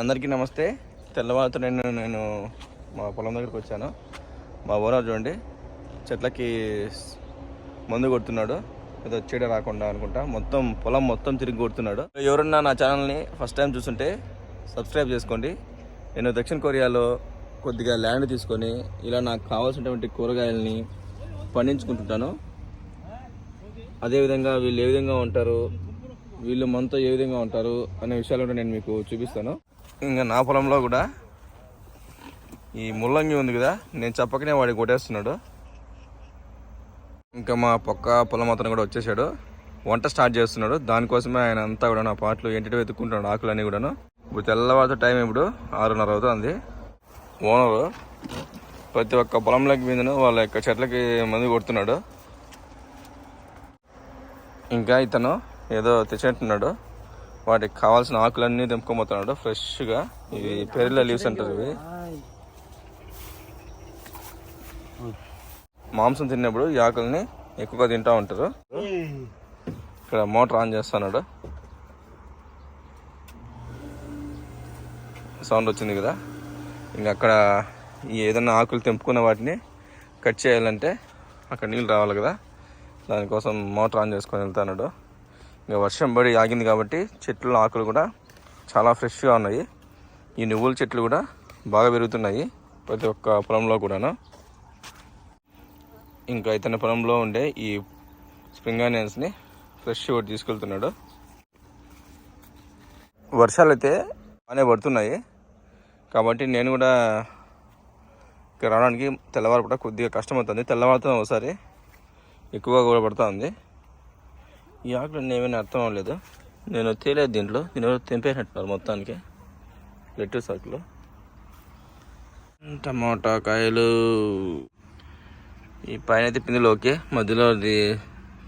అందరికీ నమస్తే. తెల్లవారుతో నేను నేను మా పొలం దగ్గరికి వచ్చాను. మా ఓనర్ చూడండి చెట్లకి మందు కొడుతున్నాడు. ఏదో చీడ రాకుండా అనుకుంటా. మొత్తం పొలం మొత్తం తిరిగి కొడుతున్నాడు. ఎవరన్నా నా ఛానల్ని ఫస్ట్ టైం చూస్తుంటే సబ్స్క్రైబ్ చేసుకోండి. నేను దక్షిణ కొరియాలో కొద్దిగా ల్యాండ్ తీసుకొని ఇలా నాకు కావాల్సినటువంటి కూరగాయలని పండించుకుంటుంటాను. అదేవిధంగా వీళ్ళు ఏ విధంగా ఉంటారు వీళ్ళు మనతో ఏ విధంగా ఉంటారు అనే విషయాలు కూడా నేను మీకు చూపిస్తాను. ఇంకా నా పొలంలో కూడా ఈ ముల్లంగి ఉంది కదా నేను చెప్పకనే వాడికి కొట్టేస్తున్నాడు. ఇంకా మా పక్క పొలం అతను కూడా వచ్చేసాడు. వంట స్టార్ట్ చేస్తున్నాడు. దానికోసమే ఆయన అంతా కూడా నా పాటలు ఏంటి వెతుక్కుంటున్నాడు ఆకులన్నీ కూడాను. ఇప్పుడు తెల్లవారితో టైం ఇప్పుడు ఆరున్నర అవుతుంది. ఓనరు ప్రతి ఒక్క పొలంలోకి మీదను వాళ్ళ యొక్క చెట్లకి మందు కొడుతున్నాడు. ఇంకా ఇతను ఏదో తెచ్చినట్టున్నాడు వాటికి కావాల్సిన ఆకులన్నీ తెంపుకోబోతున్నాడు. ఫ్రెష్గా ఇవి పెరిల లీవ్స్ అంటారు ఇవి. మాంసం తిన్నప్పుడు ఈ ఆకుల్ని ఎక్కువగా తింటూ ఉంటారు. ఇక్కడ మోటార్ ఆన్ చేస్తున్నాడు. సౌండ్ వచ్చింది కదా? ఇంకా అక్కడ ఏదైనా ఆకులు తెంపుకున్న వాటిని కట్ చేయాలంటే అక్కడ నీళ్ళు రావాలి కదా. దానికోసం మోటార్ ఆన్ చేసుకొని వెళ్తున్నాడు. ఇంకా వర్షం పడి ఆగింది కాబట్టి చెట్ల ఆకులు కూడా చాలా ఫ్రెష్గా ఉన్నాయి. ఈ నువ్వుల చెట్లు కూడా బాగా పెరుగుతున్నాయి ప్రతి ఒక్క పొలంలో కూడాను. ఇంకా ఇతని పొలంలో ఉండే ఈ స్ప్రింగ్ ఆనియన్స్ని ఫ్రెష్ ఒకటి తీసుకెళ్తున్నాడు. వర్షాలు అయితే బాగానే పడుతున్నాయి. కాబట్టి నేను కూడా ఇక్కడ రావడానికి తెల్లవారు కూడా కొద్దిగా కష్టమవుతుంది. తెల్లవారుతో ఒకసారి. ఎక్కువగా కూడా పడుతూ ఉంది. ఈ ఆకులు ఏమైనా అర్థం అవ్వలేదు? నేను తేలేదు దీంట్లో. దీని తెంపేసినట్టున్నారు మొత్తానికి. లెట్టూస్ ఆకులు టమాటా కాయలు. ఈ పైన అయితే పిందులు ఓకే. మధ్యలో అది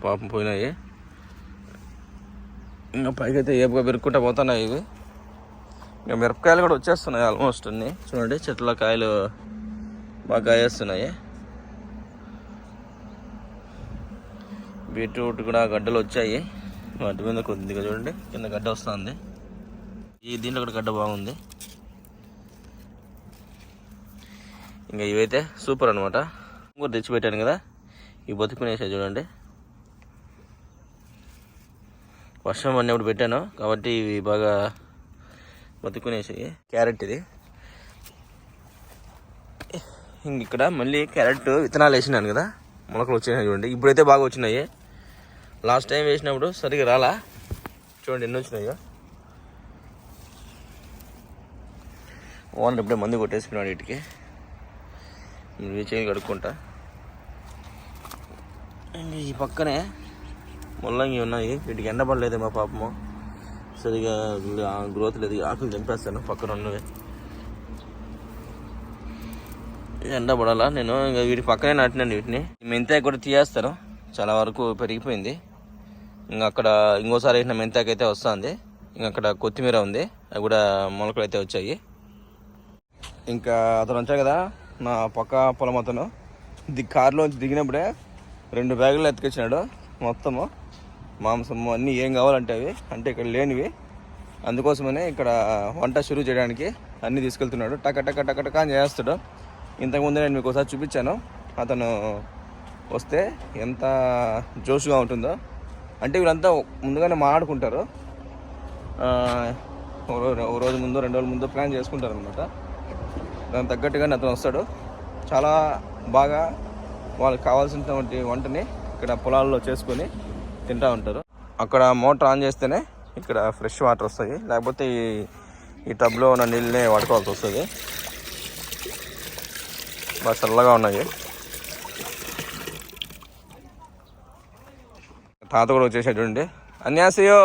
పాపం పోయినాయి. ఇంకా పైకి అయితే ఏపుగా పెరుక్కుంటా పోతున్నాయి ఇవి. ఇంకా మిరపకాయలు కూడా వచ్చేస్తున్నాయి ఆల్మోస్ట్ అన్నీ. చూడండి చెట్ల కాయలు బాగా కాయేస్తున్నాయి. బీట్రూట్ కూడా గడ్డలు వచ్చాయి. వాటి మీద కొద్దిగా చూడండి. కింద గడ్డ వస్తుంది. ఈ దీంట్లో కూడా గడ్డ బాగుంది. ఇంకా ఇవైతే సూపర్ అనమాట కూడా తెచ్చిపెట్టాను కదా. ఇవి బతుకునేసాయి చూడండి. వర్షం పడినప్పుడు పెట్టాను. కాబట్టి ఇవి బాగా బతుకునేసాయి క్యారెట్ ఇది. ఇంక ఇక్కడ మళ్ళీ క్యారెట్ విత్తనాలు వేసినాను కదా. మొలకలు వచ్చినాయి చూడండి. ఇప్పుడైతే బాగా వచ్చినాయి. లాస్ట్ టైం వేసినప్పుడు సరిగా రాలా? చూడండి ఎన్ని వచ్చినాయో. ఓనర్ ఇప్పుడే మందు కొట్టేసుకున్నాడు వీటికి ఇవి చేయి కడుక్కుంటా. ఈ పక్కనే ముల్లంగి ఉన్నాయి. వీటికి ఎండ పడలేదు మా పాపము. సరిగా గ్రోత్ లేదు. ఆకులు తెంపేస్తాను పక్కన ఉన్నవి. ఎండ పడాలా? నేను ఇంకా వీటి పక్కనే నాటినాను వీటిని. మెంతే కూడా తీయేస్తాను. చాలా వరకు పెరిగిపోయింది. ఇంకా అక్కడ ఇంకోసారి వేసిన మెంతాకైతే వస్తుంది. ఇంకా అక్కడ కొత్తిమీర ఉంది. అవి కూడా మొలకలు అయితే వచ్చాయి. ఇంకా అతను వచ్చాయి కదా నా పక్క పొలం అతను. ది కారులోంచి దిగినప్పుడే రెండు బ్యాగులు ఎత్తుకొచ్చినాడు మొత్తము. మాంసము అన్నీ ఏం కావాలంటే అవి. అంటే ఇక్కడ లేనివి. అందుకోసమనే ఇక్కడ వంట షురూ చేయడానికి అన్నీ తీసుకెళ్తున్నాడు. టక టక టక టక అని చేస్తాడు. ఇంతకుముందు నేను మీకు ఒకసారి చూపించాను. అతను వస్తే ఎంత జోష్గా ఉంటుందో. అంటే వీళ్ళంతా ముందుగానే మాట్లాడుకుంటారు. ఆ, ఓ ఓ రోజు ముందు రెండు రోజుల ముందు ప్లాన్ చేసుకుంటారు అనమాట దానికి తగ్గట్టుగానే అతను వస్తాడు. చాలా బాగా వాళ్ళకి కావాల్సినటువంటి వంటని ఇక్కడ పొలాల్లో చేసుకొని తింటూ ఉంటారు. అక్కడ మోటార్ ఆన్ చేస్తేనే ఇక్కడ ఫ్రెష్ వాటర్ వస్తాయి. లేకపోతే ఈ ఈ టబ్లో ఉన్న నీళ్ళనే వాడుకోవాల్సి వస్తుంది. బాగా చల్లగా ఉన్నాయి. తాత కూడా వచ్చేసాడు చూడండి అన్యాసయో!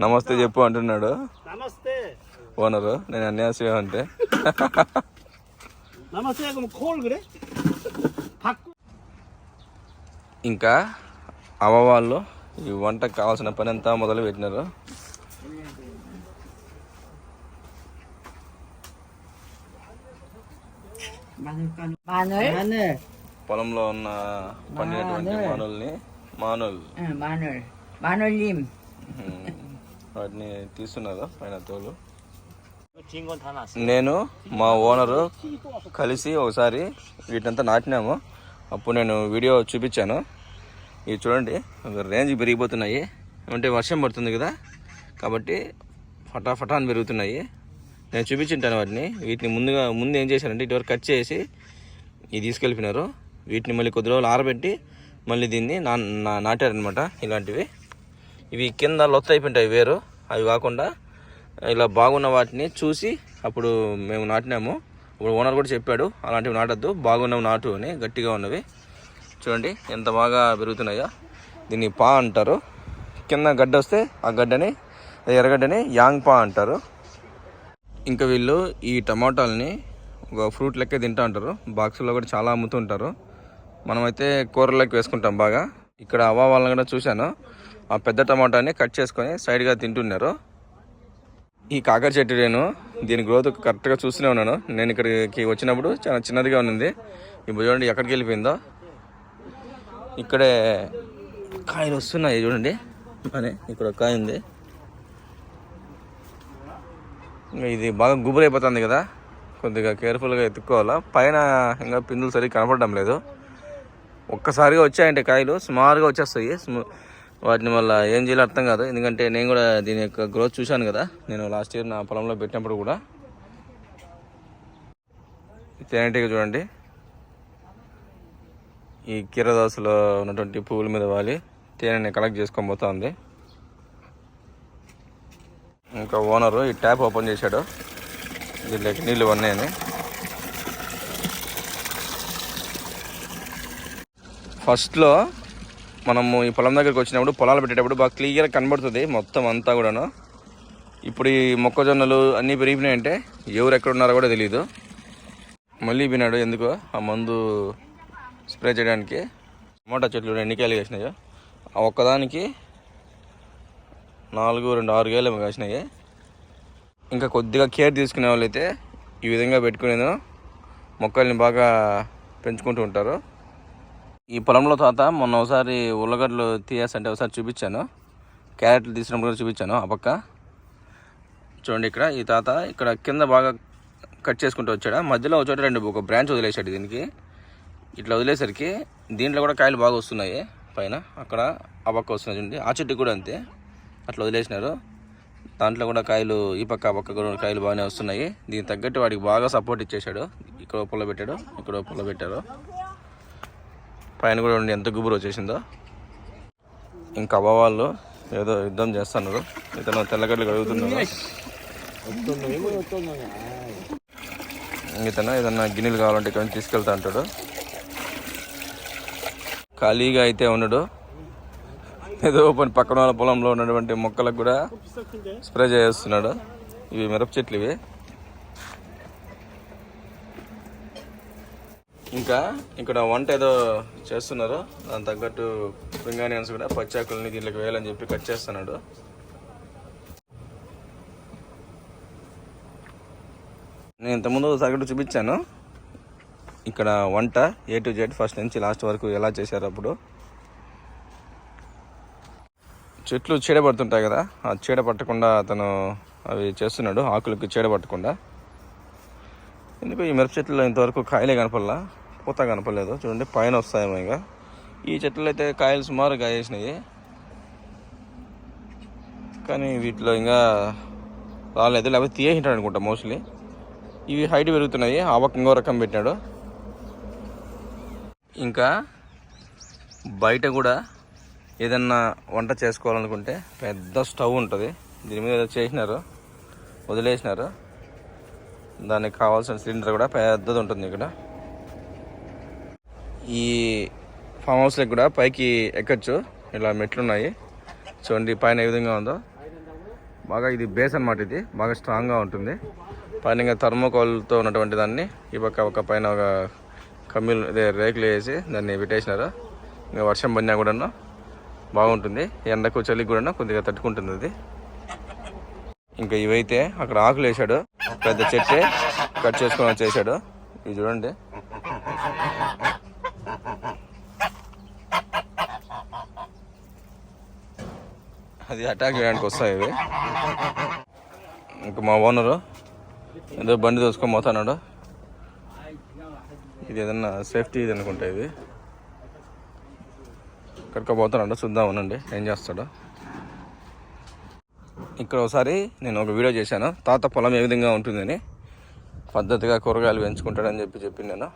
నమస్తే చెప్పు అంటున్నాడు. ఓనరు నేను అన్యాసయో అంటే. ఇంకా అవ్వ వాళ్ళు ఈ వంటకు కావాల్సిన పని అంతా మొదలు పెట్టినారు పొలంలో ఉన్న పండినటువంటి మానుల్ని మానుల్ మానుల్ మానుల్యం వాటిని తీస్తున్నారు పైన తోలు? నేను మా ఓనరు కలిసి ఒకసారి వీటంతా నాటినాము. అప్పుడు నేను వీడియో చూపించాను. ఇవి చూడండి రేంజ్ పెరిగిపోతున్నాయి. అంటే వర్షం పడుతుంది కదా కాబట్టి ఫటాఫటాన్ పెరుగుతున్నాయి. నేను చూపించింటాను వాటిని. వీటిని ముందుగా ముందు ఏం చేశారంటే ఇటువరకు కట్ చేసి ఇది తీసుకెళ్ళిపోయినారు. వీటిని మళ్ళీ కొద్ది రోజులు ఆరబెట్టి మళ్ళీ దీన్ని నా నా- నాటారనమాట ఇలాంటివి. ఇవి కింద లొత్త అయిపోయింటాయి వేరు. అవి కాకుండా ఇలా బాగున్న వాటిని చూసి అప్పుడు మేము నాటినాము. ఇప్పుడు ఓనర్ కూడా చెప్పాడు అలాంటివి నాటద్దు బాగున్నవి నాటు అని గట్టిగా ఉన్నవి. చూడండి ఎంత బాగా పెరుగుతున్నాయో. దీన్ని పా అంటారు. కింద గడ్డ వస్తే ఆ గడ్డని ఆ ఎర్రగడ్డని యాంగ్ పా అంటారు. ఇంకా వీళ్ళు ఈ టమాటాలని ఒక ఫ్రూట్ లెక్క తింటూ ఉంటారు. బాక్సుల్లో కూడా చాలా అమ్ముతుంటారు. మనమైతే కూరలోకి వేసుకుంటాం బాగా. ఇక్కడ అవ్వ వాళ్ళని కూడా చూశాను. ఆ పెద్ద టమాటాని కట్ చేసుకొని సైడ్గా తింటున్నారు. ఈ కాకర చెట్టు నేను దీని గ్రోత్ కరెక్ట్గా చూస్తూనే ఉన్నాను. నేను ఇక్కడికి వచ్చినప్పుడు చాలా చిన్నదిగా ఉన్నది. ఇప్పుడు చూడండి ఎక్కడికి వెళ్ళిపోయిందో. ఇక్కడే కాయలు వస్తున్నాయి చూడండి. అని ఇక్కడ ఒక కాయ ఉంది. ఇది బాగా గుబురైపోతుంది కదా. కొద్దిగా కేర్ఫుల్గా ఎత్తుక్కోవాలా. పైన ఇంకా పిందులు సరిగ్గా కనపడడం లేదు. ఒక్కసారిగా వచ్చాయంటే కాయలు సుమారుగా వచ్చేస్తాయి. వాటిని వల్ల ఏం చేయాలో అర్థం కాదు. ఎందుకంటే నేను కూడా దీని యొక్క గ్రోత్ చూశాను కదా. నేను లాస్ట్ ఇయర్ నా పొలంలో పెట్టినప్పుడు కూడా. తేనెటీగ చూడండి. ఈ కీరదాసులో ఉన్నటువంటి పువ్వుల మీద వాలి. తేనెని కలెక్ట్ చేసుకొని పోతా ఉంది ఇంకా ఓనరు ఈ ట్యాప్ ఓపెన్ చేశాడు. దీంట్లోకి నీళ్ళు ఉన్నాయని ఫస్ట్లో మనము ఈ పొలం దగ్గరికి వచ్చినప్పుడు పొలాలు పెట్టేటప్పుడు బాగా క్లియర్గా కనబడుతుంది మొత్తం అంతా కూడాను. ఇప్పుడు ఈ మొక్కజొన్నలు అన్నీ పెరిగిపోయినాయంటే ఎవరు ఎక్కడ ఉన్నారో కూడా తెలియదు మళ్ళీ పోయినాడు ఎందుకో ఆ మందు స్ప్రే చేయడానికి. టమాటా చెట్లు ఎన్ని కాయలు కాసినాయో. ఆ ఒక్కదానికి నాలుగు రెండు ఆరు కాయలు కాసినాయి. ఇంకా కొద్దిగా కేర్ తీసుకునే వాళ్ళైతే ఈ విధంగా పెట్టుకునేది మొక్కల్ని బాగా పెంచుకుంటూ ఉంటారు. ఈ పొలంలో తాత మొన్న ఒకసారి ఉల్లగడ్డలు తీయాసంటే ఒకసారి చూపించాను. క్యారెట్లు తీసినప్పుడు కూడా చూపించాను ఆ పక్క. చూడండి ఇక్కడ ఈ తాత ఇక్కడ కింద బాగా కట్ చేసుకుంటూ వచ్చాడు. మధ్యలో ఒక చోట రెండు ఒక బ్రాంచ్ వదిలేసాడు దీనికి. ఇట్లా వదిలేసరికి దీంట్లో కూడా కాయలు బాగా వస్తున్నాయి పైన. అక్కడ ఆ పక్క వస్తున్నాయి చూడండి. ఆ చెట్టు కూడా అంతే. అట్లా వదిలేసినారు. దాంట్లో కూడా కాయలు ఈ పక్క పక్క కూడా కాయలు బాగానే వస్తున్నాయి. దీనికి తగ్గట్టు వాడికి బాగా సపోర్ట్ ఇచ్చేసాడు ఇక్కడ పొల పుల్ల పెట్టాడు ఇక్కడ పొల పుల్ల పెట్టారు పైన కూడా ఉండి ఎంత గుబురు వచ్చేసిందో. ఇంకా అవ్వ వాళ్ళు ఏదో యుద్ధం చేస్తున్నారు. ఇతను తెల్లగడ్డలు కడుగుతున్నారు. ఇతను ఏదన్నా గిన్నెలు కావాలంటే ఇక్కడ నుంచి తీసుకెళ్తా అంటాడు. ఖాళీగా అయితే ఉన్నాడు ఏదో పని పక్కన వాళ్ళ పొలంలో ఉన్నటువంటి మొక్కలకు కూడా స్ప్రే చేస్తున్నాడు. ఇవి మిరప చెట్లు ఇవి. ఇంకా ఇక్కడ వంట ఏదో చేస్తున్నారు. దాని తగ్గట్టు స్ప్రింగానియన్స్ కూడా పచ్చాకుల్ని దీంట్లోకి వేయాలని చెప్పి కట్ చేస్తున్నాడు. నేను ఇంతకుముందు సగటు చూపించాను. ఇక్కడ వంట ఏ టు జెడ్ ఫస్ట్ నుంచి లాస్ట్ వరకు ఎలా చేశారు అప్పుడు? చెట్లు చీడ పడుతుంటాయి కదా ఆ చీడ పట్టకుండా అతను అవి చేస్తున్నాడు ఆకులకు చీడ పట్టకుండా ఎందుకు ఈ మిరప చెట్లలో ఇంతవరకు కాయలే కనపడలా పూత కనపడలేదు. చూడండి పైన వస్తాయేమో ఇంకా. ఈ చెట్లు అయితే కాయలు సుమారు కాయేసినాయి. కానీ వీటిలో ఇంకా రాలేదు లేకపోతే తీయేసింటాడు అనుకుంటా మోస్ట్లీ. ఇవి హైట్ పెరుగుతున్నాయి ఆవక ఇంకో రకం పెట్టాడు ఇంకా బయట కూడా ఏదన్నా వంట చేసుకోవాలనుకుంటే పెద్ద స్టవ్ ఉంటుంది. దీని మీద ఏదో చేసినారు. వదిలేసినారు. దానికి కావాల్సిన సిలిండర్ కూడా పెద్దది ఉంటుంది ఇక్కడ. ఈ ఫామ్ హౌస్లకు కూడా పైకి ఎక్కచ్చు. ఇలా మెట్లు ఉన్నాయి చూడండి పైన ఏ విధంగా ఉందో. బాగా ఇది బేస్ అన్నమాట ఇది. బాగా స్ట్రాంగ్గా ఉంటుంది. పైన ఇంకా థర్మోకోల్తో ఉన్నటువంటి దాన్ని ఈ పక్క ఒక పైన ఒక కమ్మీలు ఇదే రేకులు వేసి దాన్ని పెట్టేసినారు. ఇంకా వర్షం పడినా కూడాను. బాగుంటుంది. ఎండకు చలికి కూడా కొద్దిగా తట్టుకుంటుంది అది. ఇంకా ఇవైతే అక్కడ ఆకులు వేసాడు పెద్ద చెట్టే కట్ చేసుకొని వచ్చేసాడు ఇవి చూడండి. అది అటాక్ చేయడానికి వస్తాయి ఇవి. ఇంకా మా ఓనరు ఏదో బండి దోసుకొని పోతున్నాడు. ఇది ఏదన్నా సేఫ్టీ ఇది అనుకుంటా ఇది. ఇక్కడికి పోతున్నాడు చూద్దాం ఉండండి ఏం చేస్తాడో. ఇక్కడ ఒకసారి నేను ఒక వీడియో చేశాను. తాత పొలం ఏ విధంగా ఉంటుందని. పద్ధతిగా కూరగాయలు పెంచుకుంటాడని చెప్పి చెప్పి నేను.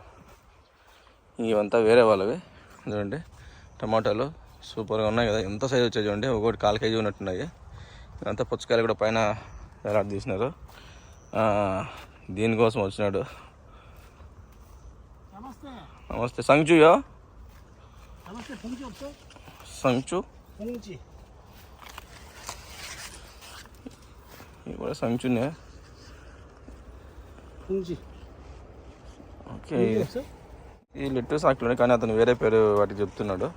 ఇవంతా వేరే వాళ్ళవి. చూడండి టమాటాలు సూపర్గా ఉన్నాయి కదా. ఎంత సైజు వచ్చాయి చూడండి. ఒకటి కాలు కేజీ ఉన్నట్టున్నాయి. ఇదంతా పుచ్చకాయలు కూడా పైన వేలాడి తీసినారు. దీనికోసం వచ్చినాడు. నమస్తే. సంచుయో సంచు ఇది కూడా సంచునే ఓకే ఈ లిట్టు సాకులోనే కానీ అతను వేరే పేరు వాటికి చెప్తున్నాడు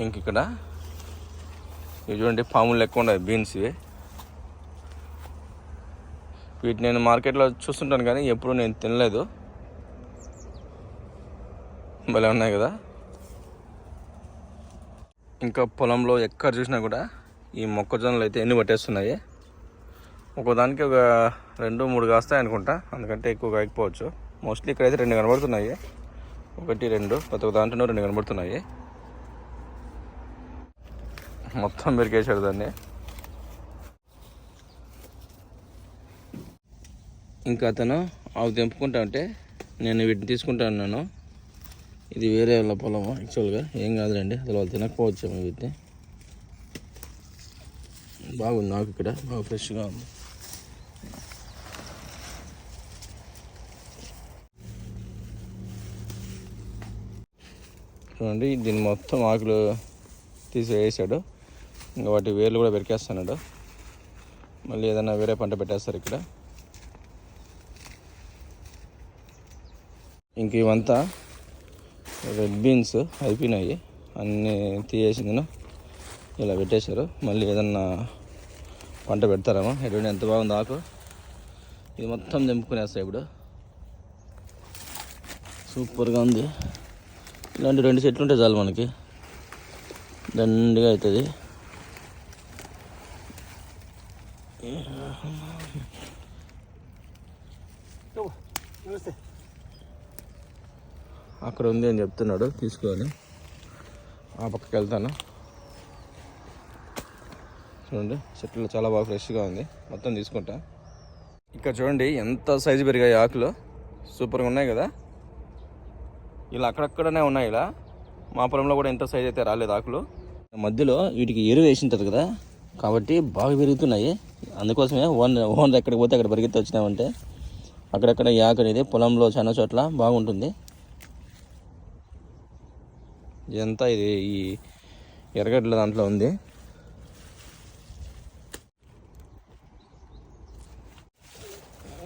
ఇంక ఇక్కడ ఇవి చూడండి పాములు లెక్క ఉన్నాయి బీన్స్ ఇవి వీటిని నేను మార్కెట్లో చూస్తుంటాను కానీ ఎప్పుడు నేను తినలేదు భలే ఉన్నాయి కదా ఇంకా పొలంలో ఎక్కడ చూసినా కూడా ఈ మొక్కజొన్నలు అయితే ఎన్ని పట్టేస్తున్నాయి. ఒకదానికి ఒక రెండు మూడు కాస్తాయి అనుకుంటా. అందుకంటే ఎక్కువ కాకపోవచ్చు మోస్ట్లీ ఇక్కడైతే రెండు కనబడుతున్నాయి. ఒకటి రెండు. ప్రతి ఒక్క దాంట్లో రెండు కనబడుతున్నాయి. మొత్తం మెరికేశాడు దాన్ని. ఇంకా అతను అవి తెంపుకుంటా ఉంటే నేను వీటిని తీసుకుంటా ఉన్నాను. ఇది వేరే వాళ్ళ పొలము యాక్చువల్గా. ఏం కాదులేండి అసలు వాళ్ళు తినకపోవచ్చు వీటిని. బాగుంది నాకు ఇక్కడ బాగా ఫ్రెష్గా ఉంది. చూడండి దీన్ని మొత్తం ఆకులు తీసి వేసాడు ఇంకా వాటి వేర్లు కూడా పెరికేస్తున్నాడు. మళ్ళీ ఏదైనా వేరే పంట పెట్టేస్తారు ఇక్కడ. ఇంక ఇవంతా రెడ్ బీన్స్ అయిపోయినాయి. అన్నీ తీసేసి ఇలా పెట్టేశారు. మళ్ళీ ఏదన్నా పంట పెడతారేమో. ఎటువంటి ఎంత బాగుంది ఆకు. ఇది మొత్తం తెంపుకునేస్తాయి ఇప్పుడు. సూపర్గా ఉంది. ఇలాంటి రెండు చెట్లు ఉంటే చాలు మనకి. దండిగా అవుతుంది. అక్కడ ఉంది అని చెప్తున్నాడు. తీసుకొని ఆ పక్కకి వెళ్తాను. చూడండి చెట్లు చాలా బాగా ఫ్రెష్గా ఉంది. మొత్తం తీసుకుంటా. ఇక్కడ చూడండి ఎంత సైజు పెరిగాయి ఆకులు. సూపర్గా ఉన్నాయి కదా. ఇలా అక్కడక్కడనే ఉన్నాయి ఇలా. మా పొలంలో కూడా ఎంత సైజ్ అయితే రాలేదు ఆకులు. మధ్యలో వీటికి ఎరువు వేసింటారు కదా. కాబట్టి బాగా పెరుగుతున్నాయి. అందుకోసమే ఓన్ ఓన్ ఎక్కడికి పోతే అక్కడ పెరిగితే వచ్చినామంటే అక్కడక్కడ ఈ ఆకు అనేది పొలంలో చాలా చోట్ల బాగుంటుంది. ఇదంతా ఇది ఈ ఎర్రగడ్డల దాంట్లో ఉంది.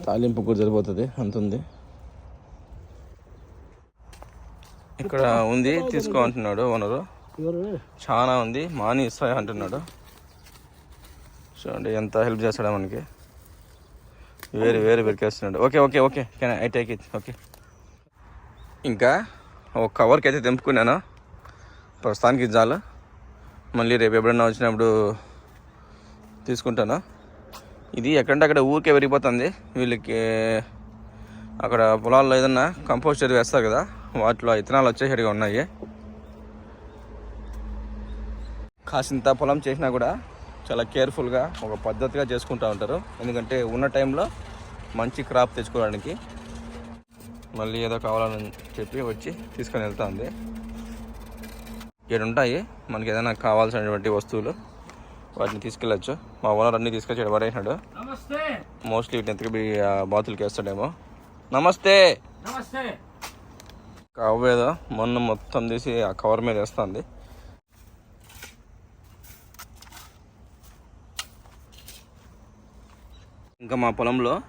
తాలింపు కూడా సరిపోతుంది అంత ఉంది. ఇక్కడ ఉంది తీసుకో అంటున్నాడు ఓనరు చాలా ఉంది మాని ఇస్తాయి అంటున్నాడు. చూడండి ఎంత హెల్ప్ చేస్తాడా మనకి. వేరు వేరు పెరికేస్తున్నాడు. Okay okay okay can I take it okay. ఇంకా ఒక కవర్కి అయితే తెంపుకున్నాను. ప్రస్తుతానికి చాలా మళ్ళీ రేపు ఎప్పుడన్నా వచ్చినప్పుడు తీసుకుంటాను? ఇది ఎక్కడంటే అక్కడ ఊరికే పెరిగిపోతుంది వీళ్ళకి అక్కడ పొలాల్లో ఏదన్నా కంపోస్ట్ వేస్తారు కదా వాటిలో ఇత్తనాలు వచ్చేసరిగా ఉన్నాయి. కాసింత పొలం చేసినా కూడా చాలా కేర్ఫుల్గా ఒక పద్ధతిగా చేసుకుంటూ ఉంటారు. ఎందుకంటే ఉన్న టైంలో మంచి క్రాప్ తెచ్చుకోవడానికి మళ్ళీ ఏదో కావాలని చెప్పి వచ్చి తీసుకొని వెళ్తా ఉంది. ఇక్కడ ఉంటాయి మనకి ఏదైనా కావాల్సినటువంటి వస్తువులు వాటిని తీసుకెళ్ళచ్చు. మా ఓనర్ అన్ని తీసుకొచ్చి నమస్తే. మోస్ట్లీ వీటిని ఎత్తుకు బాతులకి వేస్తాడేమో. నమస్తే. నమస్తే. కవ్వేదో మొన్న మొత్తం తీసి ఆ కవర్ మీద వేస్తుంది. ఇంకా మా పొలంలో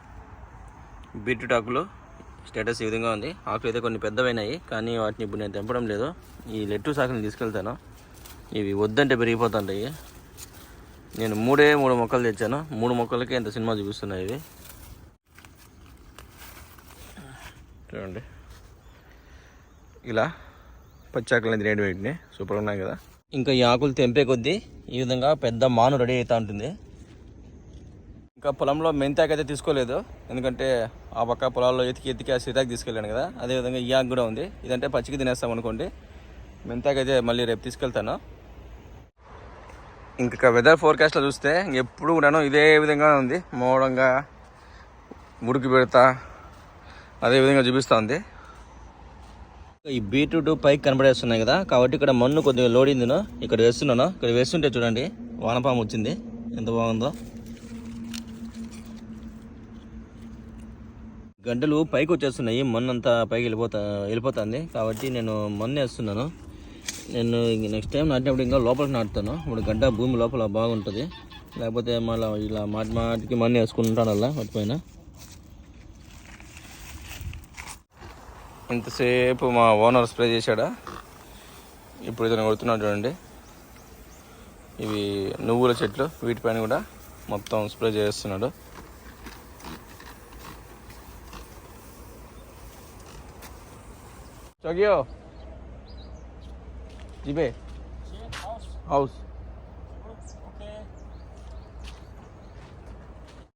బీట్రూట్ ఆకులు స్టేటస్ ఈ విధంగా ఉంది. ఆకులు అయితే కొన్ని పెద్దవైనాయి కానీ వాటిని ఇప్పుడు నేను తెంపడం లేదు. ఈ లెట్టు సాకుని తీసుకెళ్తాను. ఇవి వద్దంటే పెరిగిపోతుంటాయి. నేను మూడే మూడు మొక్కలు తెచ్చాను. మూడు మొక్కలకి ఎంత సినిమా చూపిస్తున్నాయి ఇవి. చూడండి. ఇలా పచ్చాకలు అనేది రేటు వీటిని సూపర్గా ఉన్నాయి కదా. ఇంకా ఈ ఆకులు తెంపే కొద్దీ ఈ విధంగా పెద్ద మాను రెడీ అవుతూ ఉంటుంది. ఇంకా పొలంలో మెంతాకు అయితే తీసుకోలేదు. ఎందుకంటే ఆ పక్క పొలాల్లో ఎతికి ఎతికి ఆ సీతాకు తీసుకెళ్ళాను కదా. అదేవిధంగా ఈ ఆకు కూడా ఉంది. ఇదంటే పచ్చికి తినేస్తాం అనుకోండి. మెంతాకు అయితే మళ్ళీ రేపు తీసుకెళ్తాను. ఇంకా వెదర్ ఫోర్కాస్ట్లో చూస్తే ఎప్పుడు కూడాను ఇదే విధంగా ఉంది. మోడంగా ఉడికి పెడతా అదే విధంగా చూపిస్తూ ఉంది. ఈ బీట్రూట్ పైకి కనబడేస్తున్నాయి కదా. కాబట్టి ఇక్కడ మన్ను కొద్దిగా లోడిందిను. ఇక్కడ వేస్తున్నాను. ఇక్కడ వేస్తుంటే చూడండి వానపాము వచ్చింది. ఎంత బాగుందో. గంటలు పైకి వచ్చేస్తున్నాయి మన్ను అంతా పైకి వెళ్ళిపోతా వెళ్ళిపోతుంది. కాబట్టి నేను మొన్న వేస్తున్నాను. నేను నెక్స్ట్ టైం నాటినప్పుడు ఇంకా లోపలికి నాటుతాను. ఇప్పుడు గంట భూమి లోపల బాగుంటుంది. లేకపోతే మళ్ళీ ఇలా మాటి మాటికి మన్ను వేసుకుంటాను అలా వాటిపైన. ఇంతసేపు మా ఓనర్ స్ప్రే చేశాడా? ఇప్పుడు ఇతను కొడుతున్నాడు చూడండి. ఇవి నువ్వుల చెట్లు. వీటిపైన కూడా మొత్తం స్ప్రే చేస్తున్నాడు. 저기요. 집에. 하우스. 하우스.